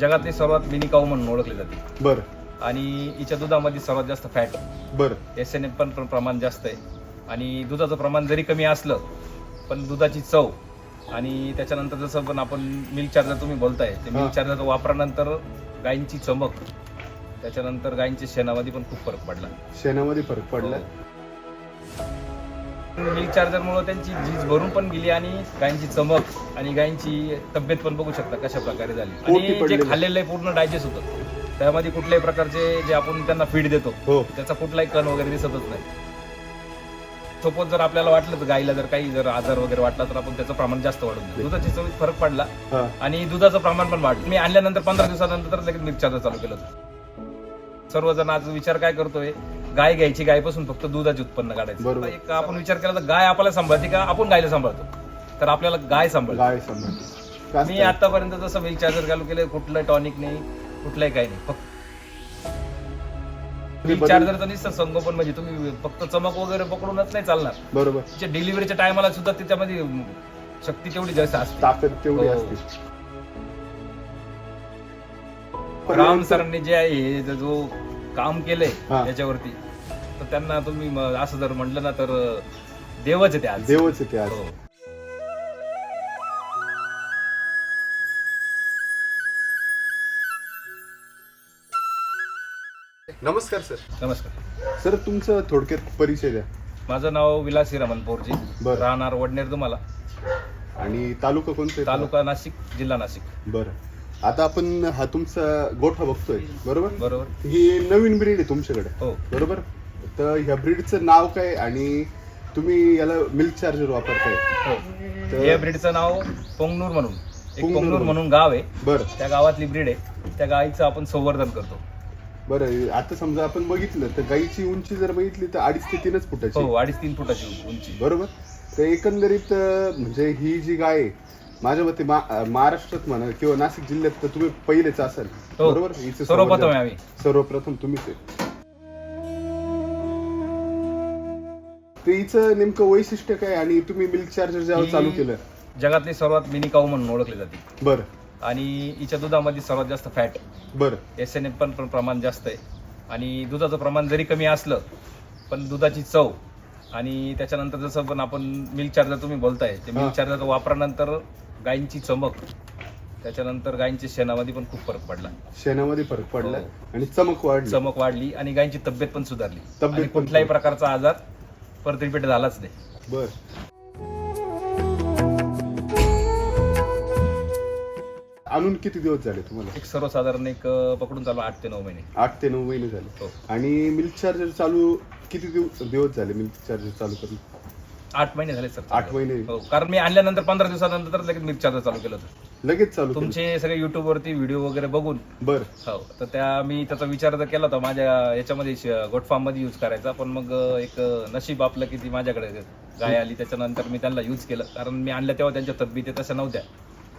जगातली सर्वात मिनी काऊ म्हणून ओळखली जाते. बर. आणि हिच्या दुधामध्ये सर्वात जास्त फॅट. बर. एस एन पण प्र- प्रमाण जास्त आहे. आणि दुधाचं प्रमाण जरी कमी असलं पण दुधाची चव आणि त्याच्यानंतर जसं पण आपण मिल्क चार्जर तुम्ही बोलताय ते हा. मिल्क चार्जर वापरल्यानंतर गायींची चमक त्याच्यानंतर गायींच्या शेणामध्ये पण खूप फरक पडला. शेणामध्ये फरक पडला. मिल्क चार्जरमुळे त्यांची झीज भरून पण गेली आणि गायींची चमक आणि गायींची तब्येत पण बघू शकता कशा प्रकारे झाली. पोटी आणि जे पडलेलं. खाल्लेलं आहे पूर्ण डायजेस्ट होतं. त्यामध्ये कुठल्याही प्रकारचे जे आपण त्यांना फीड देतो हो. त्याचा कुठलाही कण वगैरे दिसतच नाही. सपोज जर आपल्याला वाटलं तर गाईला जर काही जर आजार वगैरे वाटला तर आपण त्याचं प्रमाण जास्त वाढून देऊ. दुधाची चवीत फरक पडला हा. आणि दुधाचं प्रमाण पण वाढलं. मी आणल्यानंतर पंधरा दिवसानंतर लगेच मिल्क चार्जर चालू केलं होतं. सर्वजण आज विचार काय करतोय गाय घ्यायची गायपासून फक्त दुधाचे उत्पन्न काढायचं. बरोबर. आता एक आपण विचार केला तर गाय आपल्याला सांभाळते का? आपण गायला सांभाळतो. तर आपल्याला गाय सांभाळते. गाय समज मी आतापर्यंत जसं मिल्क चार्जर चालू केलं कुठलं टॉनिक नाही कुठलंही काही नाही फक्त चार्जरचं नुसतं संगोपन म्हणजे तुम्ही फक्त चमक वगैरे पकडूनच नाही चालणार. बरोबर. तिच्या डिलिव्हरीच्या टायमाला सुद्धा त्याच्यामध्ये शक्ती तेवढी जास्त असते. ताकद तेवढी हो. असते. राम सरांनी जे आहे हे ज- जो काम केलंय हा. त्याच्यावरती तर त्यांना तुम्ही म- असं जर म्हटलं ना तर देवच आहे ते आज. देवच आहे ते आज. हो. नमस्कार सर. नमस्कार. सर तुमचं थोडक्यात परिचय द्या. माझं नाव विलास हिरामन पोरजी. बरं. राहणार वडनेर तुम्हाला. आणि तालुका कोणता आहे? तालुका नाशिक जिल्हा नाशिक. बरं. आता आपण हा तुमचा गोठा बघतोय बरोबर? बरोबर. ही नवीन ब्रीड आहे तुमच्याकडे. हो. बरोबर? तर ह्या ब्रीडचं नाव काय आणि तुम्ही याला मिल्क चार्जर वापरताय. हो. तर- या ब्रीडचं नाव पोंगनूर म्हणून. एक पोंगनूर पोंगनूर म्हणून. गाव आहे. बरं. त्या गावातली ब्रीड आहे. त्या गाईचं आपण संवर्धन करतो. बरं आता समजा आपण बघितलं तर गाईची उंची जर बघितली तर अडीच ते तीनच फुटाची हो अडीच तीन फुटाची उंची. बरोबर? तर एकंदरीत अं, म्हणजे ही जी गाय आहे माझ्या मते मा- अं, महाराष्ट्रात म्हणा किंवा नाशिक जिल्ह्यात तर तुम्ही पहिलेच असाल. हो. बरोबर? हिचं सर्वप्रथम आहे आम्ही. सर्वप्रथम तुम्हीच आहे. तर हिचं नेमकं वैशिष्ट्य काय आणि तुम्ही मिल्क चार्जर चालू केलं? जगातली सर्वात मिनी काऊ म्हणून ओळखली जाते. बरं. आणि हिच्या दुधामध्ये सर्वात जास्त फॅट. बरं. एस एन पण प्र- प्रमाण जास्त आहे. आणि दुधाचं प्रमाण जरी कमी असलं पण दुधाची चव आणि त्याच्यानंतर जसं पण आपण मिल्क चार्जर तुम्ही बोलताय ते हा. मिल्क चार्जर वापरल्यानंतर गायींची चमक त्याच्यानंतर गायींच्या शेणामध्ये पण खूप फरक पडला. शेणामध्ये फरक पडला हो. आणि चमक वाढली. चमक वाढली आणि गायींची तब्येत पण सुधारली. तब्येत आणि पण कुठल्याही. प्रकारचा आजार परत रिपीट झालाच नाही. बर. आणून किती दिवस झाले तुम्हाला? एक सर्वसाधारण एक अं, पकडून चालू आठ ते नऊ महिने. आठ ते नऊ महिने झाले. हो. आणि मिल्क चार्जर चालू किती दिवस दिवस झाले मिल्क चार्जर चालू करून? आठ महिने झाले सर आठ महिने. हो कारण मी आणल्यानंतर पंधरा दिवसानंतर लगेच चार्जर चालू केलं होतं लगेच चालू केलं तुमचे सगळे युट्यूब वरती व्हिडिओ वगैरे बघून. बर. हो तर त्या मी त्याचा विचार तर केला होता माझ्या याच्यामध्ये फार्ममध्ये युज करायचा पण मग एक नशीब आपलं की ती माझ्याकडे गाय आली त्याच्यानंतर मी त्यांना युज केलं. कारण मी आणल्या तेव्हा त्यांच्या तब्येती तशा नव्हत्या.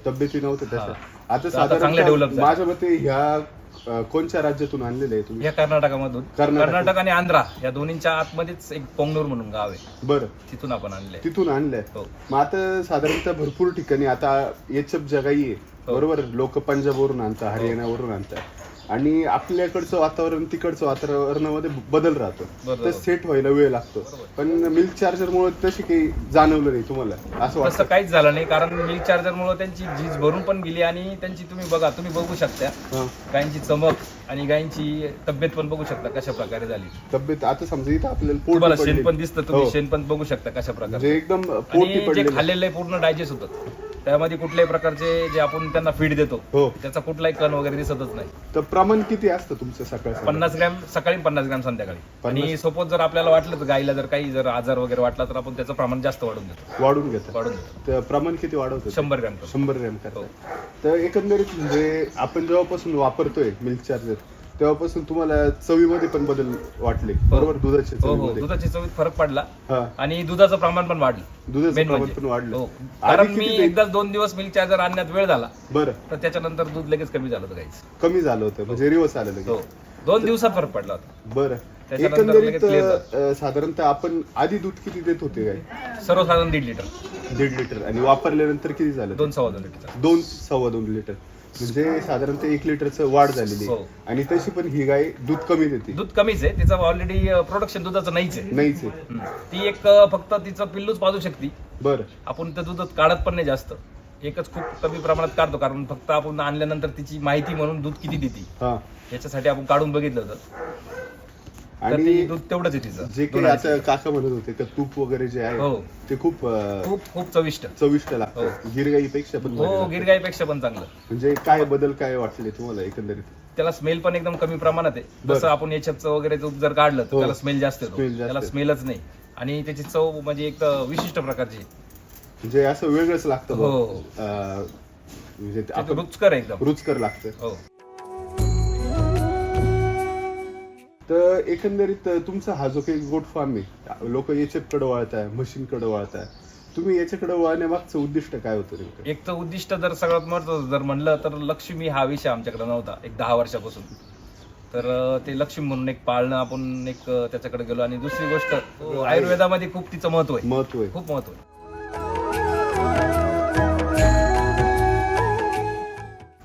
तब्येती नव्हत्या. आता तर आता चांगले develop साधारण झाले. माझ्या मते ह्या अं, कोणत्या राज्यातून आणलेले आहे तुम्ही? या कर्नाटकामधून. कर्नाटक. कर्नाटक आणि आंध्रा या दोन्हीच्या आतमध्येच एक पोंगनूर म्हणून गाव आहे. बरं. तिथून आपण आणले तिथून आणलंय. हो. मग आता साधारणतः भरपूर ठिकाणी आता एचएफ जगाई आहे. हो. बरोबर? लोक पंजाबवरून आणतात हरियाणावरून आणतात. आणि आपल्याकडचं वातावरण तिकडचं वातावरणामध्ये बदल राहतो. तर सेट व्हायला वेळ लागतो. पण मिल्क चार्जर मुळे तशी काही जाणवलं नाही तुम्हाला असं वाटतं? काहीच झालं नाही कारण मिल्क चार्जर मुळे त्यांची झीज भरून पण गेली आणि त्यांची तुम्ही बघा तुम्ही बघू शकता. हा. गायींची चमक आणि गायींची तब्येत पण बघू शकता कशा प्रकारे झाली. तब्येत आता समजा इथं आपल्याला शेण. पण दिसतं तुम्ही हो. शेण पण बघू शकता कशा प्रकारे. म्हणजे एकदम जे पडलेलं खाल्लेलं पूर्ण डायजेस्ट होतं. त्यामध्ये कुठल्याही प्रकारचे जे आपण त्यांना फीड देतो हो. त्याचा कुठलाही कण वगैरे दिसतच नाही. तर प्रमाण किती असतं तुमचं सकाळ पन्नास ग्रॅम सकाळी पन्नास ग्रॅम संध्याकाळी. आणि सपोज जर आपल्याला वाटलं तर गाईला जर काही जर आजार वगैरे वाटला तर आपण त्याचं प्रमाण जास्त वाढून देतो. वाढून घेतात वाढून देतो. तर प्रमाण किती वाढवतं? शंभर ग्रॅम. शंभर ग्रॅम हो. करतात तर एकंदरीत म्हणजे आपण जेव्हापासून वापरतोय मिल्क चार्जर तेव्हापासून तुम्हाला चवीमध्ये पण बदल वाटले. बरोबर? दुधाच्या हो हो. चवीमध्ये. दुधाची चवीत फरक पडला. हा. आणि दुधाचं प्रमाण पण वाढलं. दुधाचं Main प्रमाण म्हणजे. पण वाढलं. हो. आधी कारण मी किती ते- एकदा दोन दिवस मिल्क चार्जर आणण्यात वेळ झाला. बरं. तर त्याच्यानंतर दूध लगेच कमी झालं होतं गाईच कमी झालं होतं. म्हणजे रिवर्स आलं हो. दोन दिवसात फरक पडला होता. बरं. त्याच्यानंतर एकंदरीत लगेच clear अं, साधारणतः आपण आधी दूध किती देत होते काय? सर्वसाधारण दीड लिटर. दीड लिटर. आणि वापरल्यानंतर किती झालं? दोन सव्वा दोन लिटर. दोन सव्वा दोन लिटर. म्हणजे साधारणतः एक लिटरचं वाढ झालेली हो. आहे आणि तशी पण ही गाय दूध कमी देते दूध कमीच आहे. तिचं ऑलरेडी प्रोडक्शन दुधाचं नाहीच आहे. नाहीच आहे. हम्म. ती एक अं, फक्त तिचं पिल्लूच पाजू शकते. बरं. आपण त्या दुधात काढत पण नाही जास्त. एकच खूप कमी प्रमाणात काढतो. कारण फक्त आपण आणल्यानंतर तिची माहिती म्हणून दूध किती देते. हा. याच्यासाठी आपण काढून बघितलं होतं तर आणि दूध तेवढंच आहे तिचं जे काही दोन आता. काका म्हणत होते का तूप वगैरे जे आहे हो ते खूप अं, खूप खूप चविष्ट चविष्ट लागतं गिरगाईपेक्षा पण भारी हो लागतं. गिरगाईपेक्षा पण चांगलं म्हणजे काय बदल काय वाटले तुम्हाला एकंदरीत त्याला स्मेल पण एकदम कमी प्रमाणात आहे बरं. जसं आपण याच्याचं वगैरे दूध जर काढलं तर हो. त्याला स्मेल जास्त येतो Smell जास्त त्याला येतो. स्मेलच नाही आणि त्याची चव म्हणजे एक तर विशिष्ट प्रकारची आहे. म्हणजे असं वेगळंच लागतं हो. अं, म्हणजे ते ते आपण रुचकर आहे एकदम रुचकर लागतं हो तर एकंदरीत तुमचा हा जो काही गोट फार्म आहे लोक याच्याकडे वळताय म्हशींकडे वळताय तुम्ही याच्याकडे वळण्यामागचं उद्दिष्ट काय होतं नेमकं? एक तर उद्दिष्ट जर सगळ्यात महत्वाचं जर म्हणलं तर लक्ष्मी हा विषय आमच्याकडे नव्हता एक दहा वर्षापासून. तर अं, ते लक्ष्मी म्हणून एक पाळणं आपण एक अं, त्याच्याकडे गेलो. आणि दुसरी गोष्ट अं, आयुर्वेदामध्ये खूप तिचं महत्त्व आहे. महत्त्व आहे. खूप महत्त्व आहे.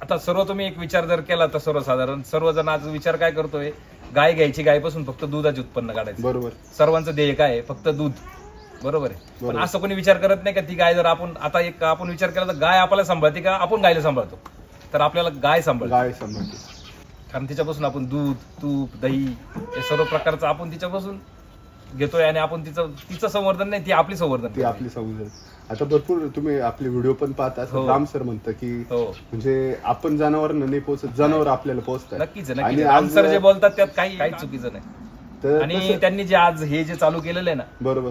आता सर्व तुम्ही एक विचार जर केला तर सर्वसाधारण सर्वजण आज विचार काय करतोय? गाय घ्यायची गायपासून फक्त दुधाचे उत्पन्न काढायचं. बरोबर. सर्वांचं ध्येय काय आहे? फक्त दूध. बरोबर आहे? पण बरोबर. असं कोणी विचार करत नाही का ती गाय जर आपण आता एक आपण विचार केला तर गाय आपल्याला सांभाळते का? आपण गायला सांभाळतो. तर आपल्याला गाय सांभाळते. गाय सांभाळते. कारण तिच्यापासून आपण दूध तूप दही हे सर्व प्रकारचं आपण तिच्यापासून घेतोय आणि आपण तिचं तिचं संवर्धन नाही ती आपली संवर्धन ती. आपली समज आता भरपूर तुम्ही आपले व्हिडिओ पण पाहता हो. राम सर म्हणतं की हो म्हणजे आपण जनावरांना नाही पोहोचत जनावर आपल्याला पोहोचतात नक्कीच आहे, नक्कीच आज आन्सर जे बोलतात त्यात काही काही चुकीचं नाही तर आणि तसं- त्यांनी जे आज हे जे चालू केलेलं आहे ना बरोबर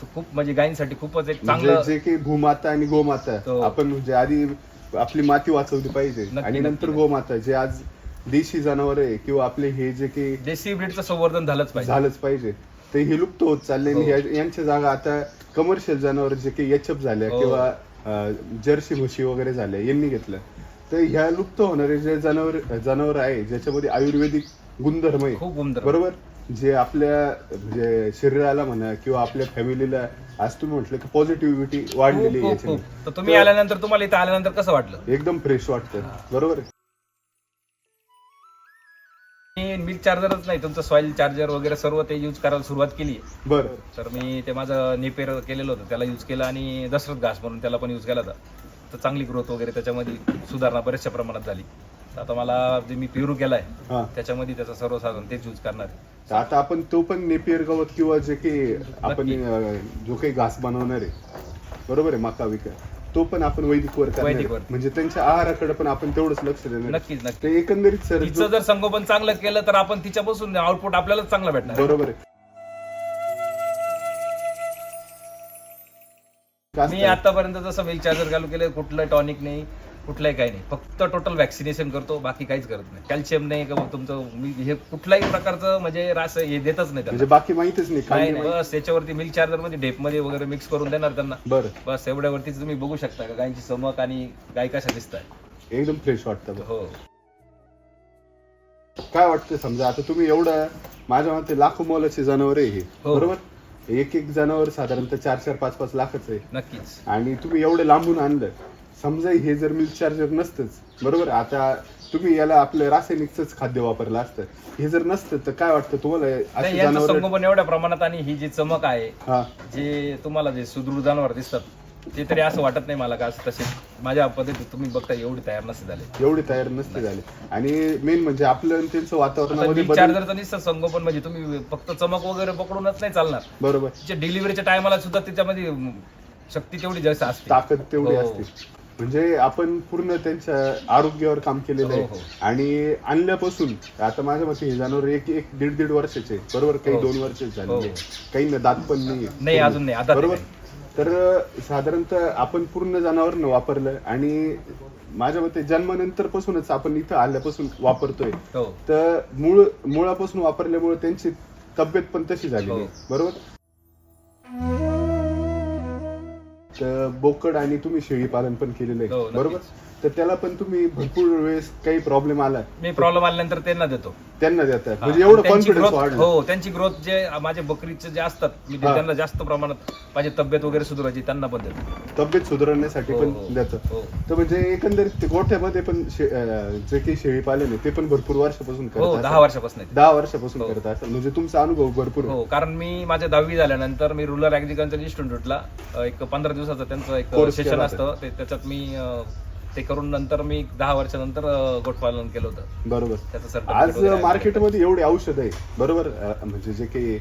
तो खूप म्हणजे गायींसाठी खूपच एक म्हणजे चांगलं जे काही भूमाता आणि गोमाता हो. आपण म्हणजे आधी आपली माती वाचवली पाहिजे नक्की, आणि नंतर नक्की. गोमाता जे आज देशी जनावर आहे किंवा आपले हे जे काही देशी ब्रीडचं संवर्धन झालंच पाहिजे झालंच पाहिजे ते हे लुप्त होत चालले आणि हो. या- यांच्या जागा आता कमर्शियल जनावर जे काही एचएफ झाल्या हो. किंवा अं, जर्सी म्हशी वगैरे झाल्या यांनी घेतलं तर ह्या लुप्त होणारे जे जनावर जनावर आहे ज्याच्यामध्ये आयुर्वेदिक गुणधर्म आहे खूप बरोबर जे आपल्या म्हणजे शरीराला म्हणा किंवा आपल्या फॅमिलीला आज तुम्ही म्हटलं की पॉझिटिव्हिटी वाढलेली आहे याच्याने. तर तुम्ही आल्यानंतर तुम्हाला इथं आल्यानंतर कसं वाटलं एकदम फ्रेश वाटतं बरोबर आहे? मी मिल्क चार्जरच नाही तुमचं सॉइल चार्जर वगैरे सर्व ते यूज करायला सुरुवात केली बरं. तर मी ते माझं नेपेर केलेलं होतं त्याला यूज केलं आणि दशरथ घास म्हणून त्याला पण यूज केला होता. तर चांगली ग्रोथ वगैरे त्याच्यामध्ये सुधारणा बऱ्याचशा प्रमाणात झाली. तर आता मला जे मी प्युरू केलाय हा. त्याच्यामध्ये त्याचं सर्वसाधारण तेच यूज करणार आहे. तर आता आपण तो पण नेपियर गवत किंवा जे काही आपण. अं, जो काही घास बनवणार आहे. बरोबर आहे मका विका तो पण आपण वैदिक वर करणार आहे. वैदिक वर. म्हणजे त्यांच्या आहाराकडे पण आपण तेवढंच लक्ष देणार आहे. नक्कीच नक्की ते एकंदरीत सर तिचं जर संगोपन चांगलं केलं तर आपण तिच्यापासून आउटपुट आपल्याला चांगलं भेटणार आहे. बरोबर आहे मी? आतापर्यंत जसं मिल्क चार्जर चालू केलं कुठलं टॉनिक नाही कुठलंही काही नाही. फक्त टोटल वॅक्सिनेशन करतो बाकी काहीच करत नाही. कॅल्शियम नाही का तुमचं मी हे कुठल्याही प्रकारचं म्हणजे रास हे देतच नाही म्हणजे त्यांना बाकी माहितीच नाही नाही खाली नाही, बस त्याच्यावरती मिल्क चार्जरमध्ये डेपमध्ये वगैरे मिक्स करून देणार त्यांना. बरं. बस एवढ्यावरतीच तुम्ही बघू शकता का गायची चमक आणि गाय कशा दिसतात एकदम फ्रेश वाटतं बघ. हो. काय वाटतं समजा आता तुम्ही एवढं माझ्या मते लाखो मोलाचे जनावर आहे हे. हो. बरोबर? एक एक जनावर साधारणतः चार चार पाच पाच लाखच आहे. नक्कीच. आणि तुम्ही एवढं लांबून आणलं समजा हे जर मिल्क चार्जर नसतंच बरोबर? आता तुम्ही याला आपलं रासायनिकच खाद्य वापरलं असतं. हे जर नसतं तर काय वाटतं तुम्हाला? नाही, अशी यांचं जनावर संगोपन एवढ्या प्रमाणात आणि ही जी चमक आहे हा. जे तुम्हाला जे सुदृढ जनावर दिसतात ते तरी असं वाटत नाही मला का असं तसे. माझ्या पद्धतीत तुम्ही बघता एवढी तयार नसते झाले. एवढे तयार नसते झाले. आणि मेन म्हणजे आपलं आणि त्यांचं वातावरणामध्ये मिल्क बदल चार्जरचं नुसतं संगोपन म्हणजे तुम्ही फक्त चमक वगैरे पकडूनच नाही चालणार. बरोबर. तिच्या डिलिव्हरीच्या टायमाला सुद्धा त्याच्यामध्ये शक्ती तेवढी जास्त असते. ताकद तेवढी हो. असते. म्हणजे आपण पूर्ण त्यांच्या आरोग्यावर काम केलेलं हो, आहे हो. आणि आणल्यापासून आता माझ्या मते हे जनावर एक एक दीड दीड वर्षाचे बरोबर काही हो. दोन वर्षाचे हो. झाले काही ना दात पण नाही नाही, अजून नाही, बरोबर. तर साधारणतः आपण पूर्ण जनावरनं वापरलं आणि माझ्या मते जन्मानंतर पासूनच आपण इथं आल्यापासून वापरतोय हो तर मूळ मुळापासून वापरल्यामुळे त्यांची तब्येत पण तशी झाली हो. बरोबर तर बोकड आणि तुम्ही शेळी पालन पण केलेलं हो, आहे नक्कीच. बरोबर तर त्याला पण तुम्ही भरपूर वेळेस काही प्रॉब्लेम आला मी प्रॉब्लेम आल्यानंतर त्यांना देतो त्यांना देताय हा. म्हणजे एवढं त्यांची कॉन्फिडन्स वाढलं हो त्यांची ग्रोथ जे माझे बकरीचे जे असतात मी ते हा. त्यांना जास्त प्रमाणात माझी तब्येत वगैरे सुधारायची त्यांना पण देतो तब्येत सुधारण्यासाठी हो, पण हो. देतात हो. तर म्हणजे एकंदरीत ते गोठ्यामध्ये पण शे- अं, जे काही शेळी पालन आहे ते पण भरपूर वर्षापासून हो दहा असाल. वर्षापासून आहे. दहा वर्षापासून हो. करत असाल म्हणजे तुमचा अनुभव भरपूर. हो कारण मी माझ्या दहावी झाल्यानंतर मी रुरल ऍग्रिकल्चर इन्स्टिट्यूटला एक पंधरा दिवसाचं त्यांचं एक Course सेशन केला असतं ते त्याच्यात मी ते करून नंतर मी दहा वर्षानंतर अं, गोटपालन केलं होतं बरोबर त्याचं आज. मार्केटमध्ये एवढे औषध आहे बरोबर अं, म्हणजे जे काही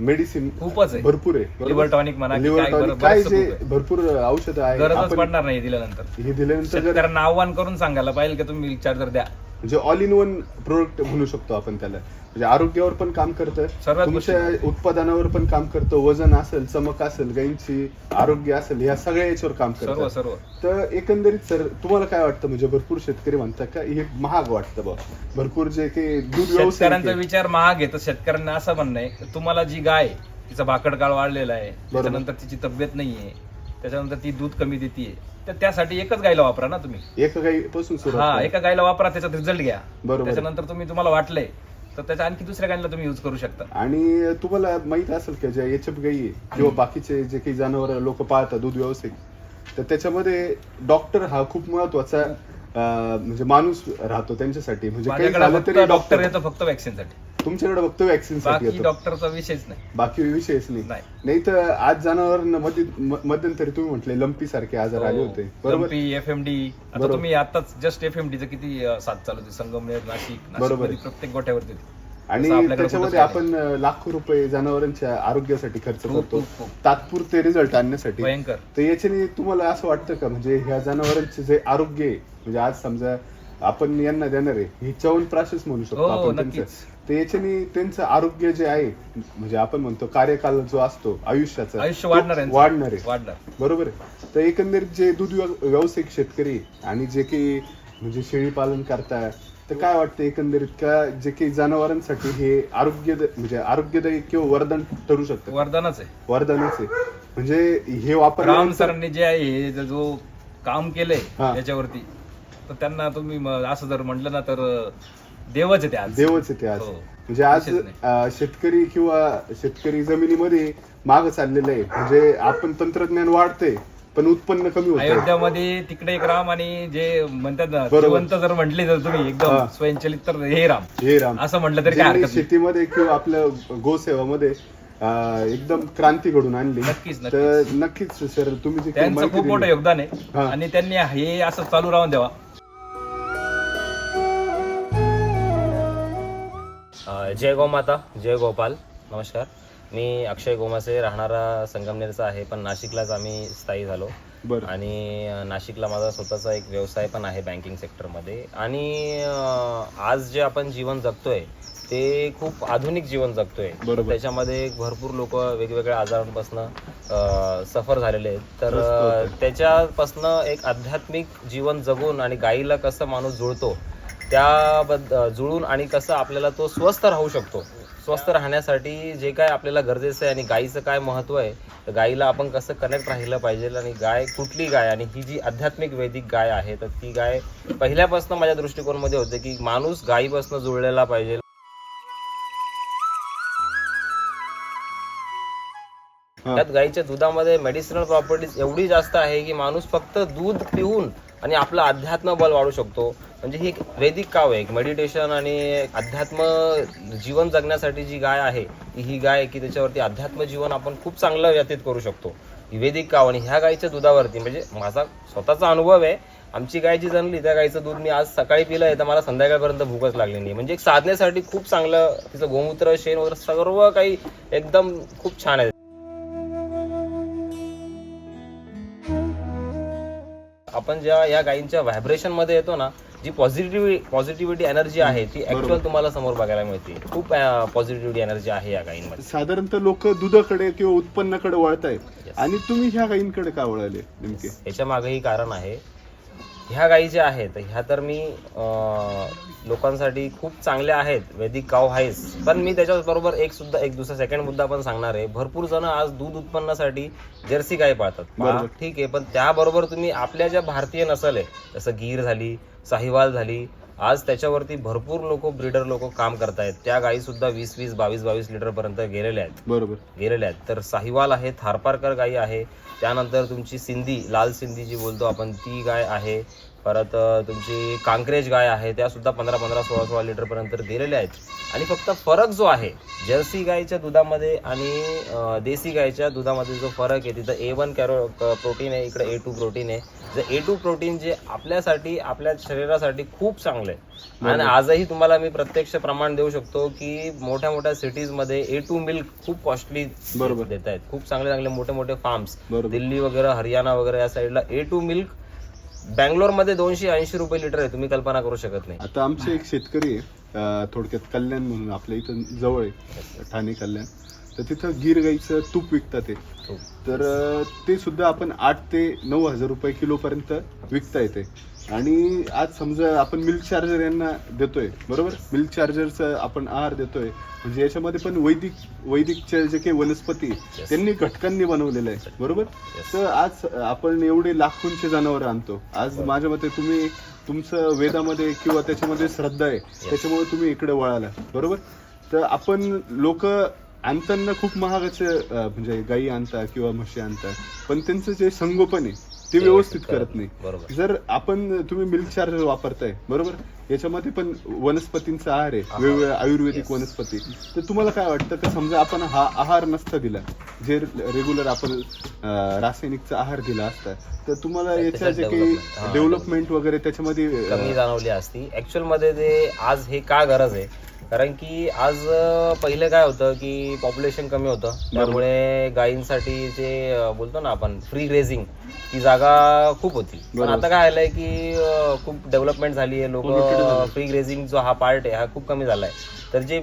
मेडिसिन खूपच आहे. भरपूर आहे बरोबर? Liver tonic म्हणा की Liver काय tonic, बरं- काय बरंचसं जे खूप आहे. भरपूर औषधं आहे गरजच आपण पडणार नाही दिल्यानंतर हे दिल्यानंतर जर शेतकऱ्यांना आव्हान करून सांगायला पाहिजे की तुम्ही चार्जर द्या म्हणजे ऑल इन वन प्रोडक्ट म्हणू शकतो आपण त्याला म्हणजे आरोग्यावर पण काम करतं. तुमच्या. उत्पादनावर पण काम करतं. वजन असेल चमक असेल गाईंची आरोग्य असेल या सगळ्या याच्यावर काम करतं. सर्व. तर एकंदरीत सर तुम्हाला काय वाटतं? म्हणजे भरपूर शेतकरी म्हणतात का हे महाग वाटतं बा. भरपूर जे काही दूध शेतकऱ्यांचा विचार महाग आहे. तर शेतकऱ्यांना असं म्हणणं आहे तुम्हाला जी गाय तिचा भाकड काळ वाढलेला आहे त्याच्यानंतर तिची तब्येत नाहीये त्याच्यानंतर ती दूध कमी देते तर त्यासाठी एकच गायला वापरा ना तुम्ही. एका गाईपासून हा. एका गायला वापरा त्याच्यात रिझल्ट घ्या. त्याच्यानंतर तुम्ही तुम्हाला वाटलंय तर त्याच्या आणखी दुसऱ्या गायला तुम्ही युज करू शकता. आणि तुम्हाला माहीत असेल का ज्या एच एफ गाई आहे किंवा बाकीचे जे काही जनावर लोक पाळतात दूध व्यवसाय तर त्याच्यामध्ये डॉक्टर हा खूप महत्त्वाचा म्हणजे माणूस राहतो त्यांच्यासाठी. म्हणजे काही माझ्याकडे झालं फक्त तरी डॉक्टर डॉक्टर येतो फक्त वॅक्सिनसाठी तुमच्याकडे फक्त वॅक्सिन बाकी डॉक्टरचा विषयच नाही. बाकी विषयच नाही. नाही. नाही तर आज जनावर मध्यंतरी तुम्ही म्हटले लंपी सारखे आजार आले होते. बरोबर? एफ एम डी आता. तुम्ही आताच जस्ट एफ एम चं किती साथ चालू होते? संगमनेर नाशिक बरोबर. प्रत्येक गोठ्यावरती. आणि त्याच्यामध्ये आपण लाखो रुपये जनावरांच्या आरोग्यासाठी खर्च करतो. तात्पुरते रिझल्ट आणण्यासाठी. भयंकर. तर याच्याने तुम्हाला असं वाटतं का? म्हणजे ह्या जनावरांचे जे आरोग्य आहे म्हणजे आज समजा आपण यांना देणार आहे ही चवन प्राशस म्हणू शकतो हो, आपण तर याच्याने त्यांचं आरोग्य जे आहे म्हणजे आपण म्हणतो कार्यकाल जो असतो आयुष्याचा आयुष्य तो वाढणार आहे वाढणार आहे. वाढणार. बरोबर आहे. तर एकंदरीत जे दूध व्यव- व्यावसायिक शेतकरी आणि जे काही म्हणजे शेळी पालन करताय तर काय वाटतं एकंदरीत? का जे काही जनावरांसाठी हे आरोग्य म्हणजे आरोग्यदायी किंवा वरदान ठरू शकतं? वरदानच आहे. वरदानच आहे. म्हणजे हे राम वापर सरांनी जे आहे हे जो- जो काम केलंय हा. याच्यावरती तर त्यांना तुम्ही म- असं जर म्हटलं ना तर अं, देवच आहे ते आज देवच आहे ते आज हो. म्हणजे आज विशेष नाही. अं, शेतकरी किंवा शेतकरी जमिनीमध्ये माग चाललेलं आहे म्हणजे आपण तंत्रज्ञान वाढतंय पण उत्पन्न कमी होत अयोध्यामध्ये तिकडे एक राम आणि जे म्हणतात ना बरोबर. जिवंत जर म्हटले जर तुम्ही एकदम हा. स्वयंचलित तर हे राम हे राम असं म्हटलं तरी काय ज्यांनी हरकत नाही शेतीमध्ये किंवा आपल्या गोसेवामध्ये अं, एकदम क्रांती घडून आणली नक्कीच, नक्कीच. तर नक्कीच सर तुम्ही जे काही त्यांचं माहिती खूप मोठं योगदान हा. आहे आणि त्यांनी हे असं चालू राहून द्यावा जय गोमाता जय गोपाल. नमस्कार. मी अक्षय गोमासे राहणारा संगमनेरचा आहे पण नाशिकलाच आम्ही स्थायी झालो. आणि नाशिकला माझा स्वतःचा एक व्यवसाय पण आहे बँकिंग सेक्टरमध्ये आणि आज जे आपण जीवन जगतोय ते खूप आधुनिक जीवन जगतोय. त्याच्यामध्ये भरपूर लोक वेगवेगळ्या आजारांपासून सफर झालेले आहेत. तर. त्याच्यापासनं एक आध्यात्मिक जीवन जगून आणि गायीला कसं माणूस जुळतो त्याबद्द जुळून आणि कसं आपल्याला तो स्वस्थ राहू शकतो. स्वस्थ राहण्यासाठी जे काय आपल्याला गरजेचं आहे आणि गायीचं काय महत्त्व आहे तर गायीला आपण कसं कनेक्ट राहिलं पाहिजे आणि गाय कुठली गाय आणि ही जी आध्यात्मिक वैदिक गाय आहे तर ती गाय पहिल्यापासून माझ्या दृष्टिकोनमध्ये होते की माणूस गायीपासून जुळलेला पाहिजे. त्यात गाईच्या दुधामध्ये मेडिसिनल प्रॉपर्टीज एवढी जास्त आहे की माणूस फक्त दूध पिऊन आणि आपलं अध्यात्म बल वाढू शकतो. म्हणजे ही एक वैदिक काव आहे एक मेडिटेशन आणि अध्यात्म जीवन जगण्यासाठी जी गाय आहे ती ही गाय की त्याच्यावरती अध्यात्म जीवन आपण खूप चांगलं व्यतीत करू शकतो. ही वैदिक काव आणि ह्या गायीच्या दुधावरती म्हणजे माझा स्वतःचा अनुभव आहे आमची गाय जी जणली त्या गायीचं दूध मी आज सकाळी पिलं आहे तर मला संध्याकाळपर्यंत भूकच लागली नाही. म्हणजे एक साधण्यासाठी खूप चांगलं तिचं गोमूत्र शेण वगैरे सर्व काही एकदम खूप छान आहे. आपण जेव्हा या गायींच्या व्हायब्रेशनमध्ये येतो ना जी पॉझिटिव्ह पॉझिटिव्हिटी एनर्जी आहे ती. ऍक्च्युअल तुम्हाला समोर बघायला मिळते. खूप पॉझिटिव्हिटी एनर्जी आहे या गायींमध्ये. साधारणतः लोक दुधाकडे किंवा उत्पन्नाकडे वळतायत. आणि तुम्ही ह्या गायींकडे का वळाले नेमके? याच्या मागेही कारण आहे. ह्या गायी ज्या आहेत ह्या तर मी लोकांसाठी खूप चांगल्या आहेत वैदिक काव आहेच. पण मी त्याच्याबरोबर एक सुद्धा एक दुसरा सेकंड मुद्दा पण सांगणार आहे. भरपूर जण आज दूध उत्पन्नासाठी जर्सी गाय पाळतात. ठीक आहे पण त्याबरोबर तुम्ही आपल्या ज्या भारतीय नसल आहे जसं गीर झाली साहिवाल झाली. आज त्याच्यावरती भरपूर लोक ब्रीडर लोक काम करतायत. त्या गायी सुद्धा वीस वीस बावीस बावीस लिटर पर्यंत गेलेल्या आहेत. बरोबर. गेलेल्या आहेत. तर साहिवाल आहे थारपारकर गाई आहे. त्यानंतर तुमची सिंधी लाल सिंधी जी बोलतो आपण ती गाय आहे. परत तुमची कांक्रेज गाय आहे त्या सुद्धा पंधरा पंधरा सोळा सोळा लिटर पर्यंत गेलेल्या आहेत. आणि फक्त फरक जो आहे जर्सी गायच्या दुधामध्ये आणि देसी गायच्या दुधामध्ये जो फरक आहे तिथं ए वन कॅरो प्रोटीन आहे इकडे ए टू प्रोटीन आहे. जे ए टू प्रोटीन जे आपल्यासाठी आपल्या शरीरासाठी खूप चांगलं आहे. आणि आजही तुम्हाला मी प्रत्यक्ष प्रमाण देऊ शकतो की मोठ्या मोठ्या सिटीजमध्ये ए टू मिल्क खूप कॉस्टली बरोबर. देत आहेत खूप चांगले चांगले मोठे मोठे फार्म्स दिल्ली वगैरे हरियाणा वगैरे या साईडला ए टू मिल्क बँगलोरमध्ये दोनशे ऐंशी रुपये लिटर आहे तुम्ही कल्पना करू शकत नाही. आता आमचे एक शेतकरी आहे, अं, थोडक्यात कल्याण म्हणून आपल्या इथं जवळ आहे ठाणे कल्याण. तर तिथं गिर गाईचं तूप विकतात ते. तूप. तर अं, ते सुद्धा आपण आठ ते नऊ हजार रुपये किलो पर्यंत विकता येते. आणि आज समजा आपण मिल्क चार्जर यांना देतोय बरोबर? मिल्क चार्जरचं आपण आहार देतोय. म्हणजे याच्यामध्ये पण वैदिक वैदिकचे जे काही वनस्पती त्यांनी घटकांनी बनवलेलं आहे बरोबर. तर आज आपण एवढे लाखोंचे जनावर आणतो. आज माझ्या मते तुम्ही तुमचं वेदामध्ये किंवा त्याच्यामध्ये श्रद्धा आहे त्याच्यामुळे तुम्ही इकडे वळाला बरोबर? तर आपण लोक आणताना खूप महागाचे म्हणजे गाई आणता किंवा म्हशी आणता पण त्यांचं जे संगोपन आहे ते व्यवस्थित करत नाही. जर आपण तुम्ही मिल्क चार्जर वापरताय बरोबर? याच्यामध्ये पण वनस्पतींचा आहार आहे. वेगवेगळ्या आयुर्वेदिक वनस्पती. तर तुम्हाला काय वाटतं? की समजा आपण हा आहार नसता दिला जे रेग्युलर आपण रासायनिकचा आहार दिला असता तर तुम्हाला याच्या जे काही डेव्हलपमेंट वगैरे त्याच्यामध्ये कमी जाणवली असती. ऍक्च्युअलमध्ये आज हे का गरज आहे कारण की आज पहिले काय होतं की पॉप्युलेशन कमी होतं त्यामुळे गायींसाठी जे बोलतो ना आपण फ्री ग्रेझिंग ती जागा खूप होती पण. आता काय आलंय की खूप डेव्हलपमेंट झाली आहे लोक. फ्री ग्रेझिंग जो हा पार्ट आहे हा खूप कमी झालाय तर जे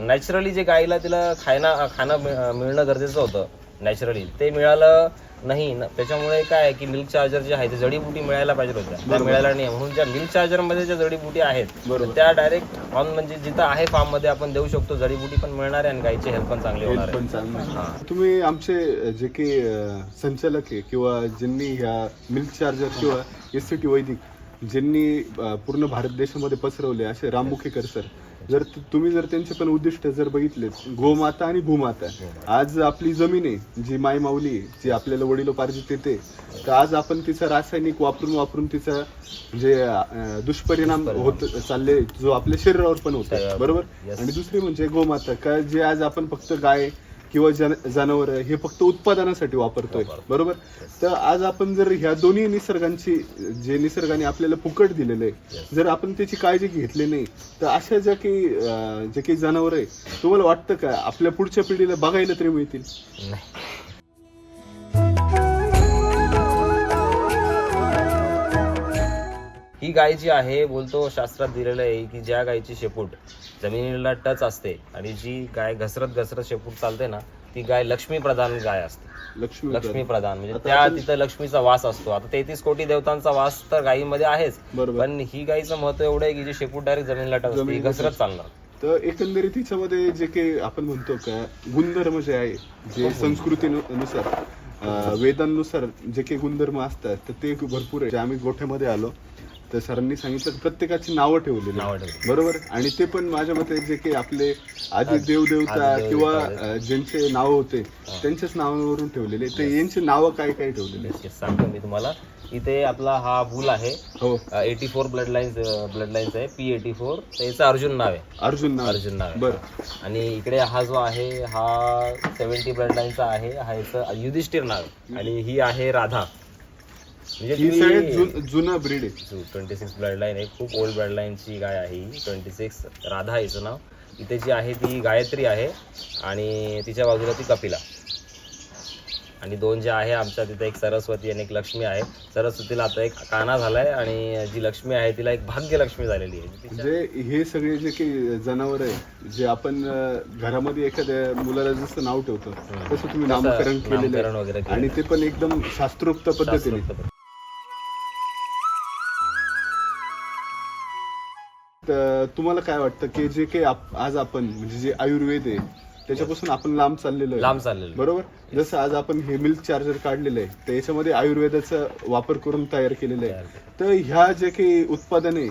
नॅचरली जे गायीला तिला खायला खाणं मिळ- मिळणं गरजेचं होतं नॅचरली ते मिळालं नाही न- त्याच्यामुळे काय आहे की मिल्क चार्जर जे आहे ते जडीबुटी मिळायला पाहिजे होत्या त्या मिळायला नाही म्हणून ज्या मिल्क चार्जरमध्ये ज्या जडीबुटी आहेत बरोबर. त्या डायरेक्ट ऑन म्हणजे जिथं आहे फार्ममध्ये आपण देऊ शकतो जडीबुटी पण मिळणार आहे आणि गायची हेल्थ पण चांगली होणार पण आहे चांगलं आहे. हा. तुम्ही आमचे जे काही अं, संचालक आहे किंवा ज्यांनी ह्या मिल्क चार्जर किंवा एस सी टी वैदिक ज्यांनी अं, पूर्ण भारत देशामध्ये पसरवले असे राम मुखेकर सर जर तु- तुम्ही जर त्यांचे पण उद्दिष्ट जर बघितले गोमाता आणि भूमाता आज आपली जमीन आहे जी माय माऊली आहे, जी आपल्याला वडिलोपार्जित येते तर आज आपण तिचा रासायनिक वापरून वापरून तिचा अं, दुष्परिणाम होत चालले जो आपल्या शरीरावर पण होत. बरोबर. आणि दुसरी म्हणजे गोमाता का जे आज आपण फक्त गाय किंवा जन जनावर हे फक्त उत्पादनासाठी वापरतोय. बरोबर? तर आज आपण जर ह्या दोन्ही निसर्गांची जे निसर्गाने आपल्याला फुकट दिलेलं आहे जर आपण त्याची काळजी घेतली नाही तर अशा ज्या काही जे काही जनावर आहे तुम्हाला वाटतं का आपल्या पुढच्या पिढीला बघायला तरी मिळतील? ही गाय जी आहे बोलतो शास्त्रात दिलेलं आहे की ज्या गायची शेपूट जमिनीला टच असते आणि जी गाय घसरत घसरत शेपूट चालते ना ती गाय लक्ष्मी प्रधान गाय असते. लक्ष्मी लक्ष्मी प्रधान म्हणजे त्या तिथं लक्ष्मीचा वास असतो. आता तेहतीस कोटी देवतांचा वास तर गायीमध्ये आहेच बरोबर. पण ही गायीचं महत्त्व एवढं आहे की जी शेपूट डायरेक्ट जमिनीला टच असते ही घसरत. चालणार. तर एकंदरीत तिच्यामध्ये जे काही आपण म्हणतो का गुणधर्म जे आहे जे संस्कृतीनुसार अं, वेदांनुसार जे काही गुणधर्म असतात तर ते भरपूर आहे. आम्ही गोठ्यामध्ये आलो तर सरांनी सांगितलं की प्रत्येकाची नावं ठेवलेली नावं. ठेवली. बरोबर? आणि ते पण माझ्या मते जे काही आपले आधी देवदेवता किंवा. अं, ज्यांचे नाव होते त्यांच्याच नावावरून ठेवलेले तर यांची नावं काय काय ठेवलेले सांगतो मी तुम्हाला. इथे आपला हा बुल आहे. हो. Eighty four blood lines blood lines आहे. पी एटी फोर त्याचं अर्जुन नाव आहे. अर्जुन नाव अर्जुन नाव आहे. बरं. आणि इकडे हा जो आहे हा सेव्हन्टी ब्लड लाईनचा आहे. हा याचं युधिष्ठिर नाव आहे. आणि ही आहे राधा. म्हणजे ही सगळ्यात जुन- जुनं ब्रीड आहे. ट्वेंटी सिक्स ब्लड लाईन आहे. खूप ओल्ड ब्लड लाईनची गाय आहे ही. ट्वेंटी सिक्स राधा हिचं नाव. इथे जी आहे ती गायत्री आहे आणि तिच्या बाजूला ती कपिला. आणि दोन जे आहे आमच्या तिथे एक सरस्वती आणि एक लक्ष्मी आहे. सरस्वतीला आता एक काना झालाय आणि जी लक्ष्मी आहे तिला एक भाग्यलक्ष्मी झालेली आहे. तिच्या- म्हणजे हे सगळे जे काही जनावर आहे जे आपण अं, घरामध्ये एखाद्या मुलाला जसं नाव ठेवतो तसं तुम्ही नामकरण केलेलं नामकरण आहे वगैरे केलेलं आणि ते पण एकदम शास्त्रोक्त पद्धतीने. शास्त्रोक्त तर तुम्हाला काय वाटतं की जे काही आप- आज आपण म्हणजे जे आयुर्वेद आहे त्याच्यापासून आपण लांब चाललेलो आहे. लांब चाललेलं बरोबर? जसं आज आपण हे मिल्क चार्जर काढलेलं आहे तर याच्यामध्ये आयुर्वेदाचा वापर करून तयार केलेलं आहे. तर ह्या जे काही उत्पादन आहे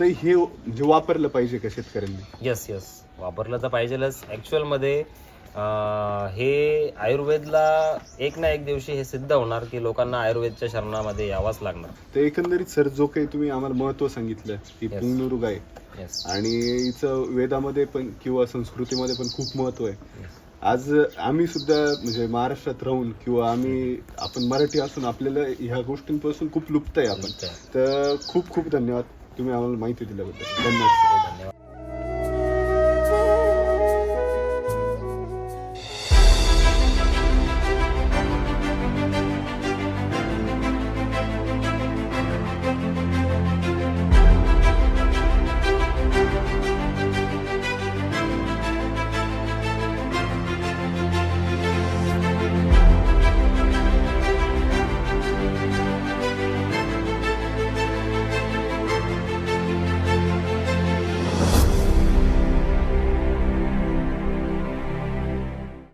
तर हे म्हणजे वापरलं पाहिजे का शेतकऱ्यांनी? येस येस वापरलं तर पाहिजेलच. ऍक्च्युअलमध्ये अं, हे आयुर्वेदला एक ना एक दिवशी हे सिद्ध होणार की लोकांना आयुर्वेदच्या शरणामध्ये यावाच लागणार. तर एकंदरीत सर जो काही तुम्ही आम्हाला महत्त्व सांगितलं की Yes. पुंगनुरू गाय येस आणि हिचं वेदामध्ये पण किंवा संस्कृतीमध्ये पण खूप महत्त्व आहे. आज आम्ही सुद्धा म्हणजे महाराष्ट्रात राहून किंवा आम्ही आपण मराठी असून आपल्याला ह्या गोष्टींपासून खूप लुप्त आहे आपण. तर खूप खूप धन्यवाद. तुम्ही आम्हाला माहिती दिल्याबद्दल. धन्यवाद. धन्यवाद.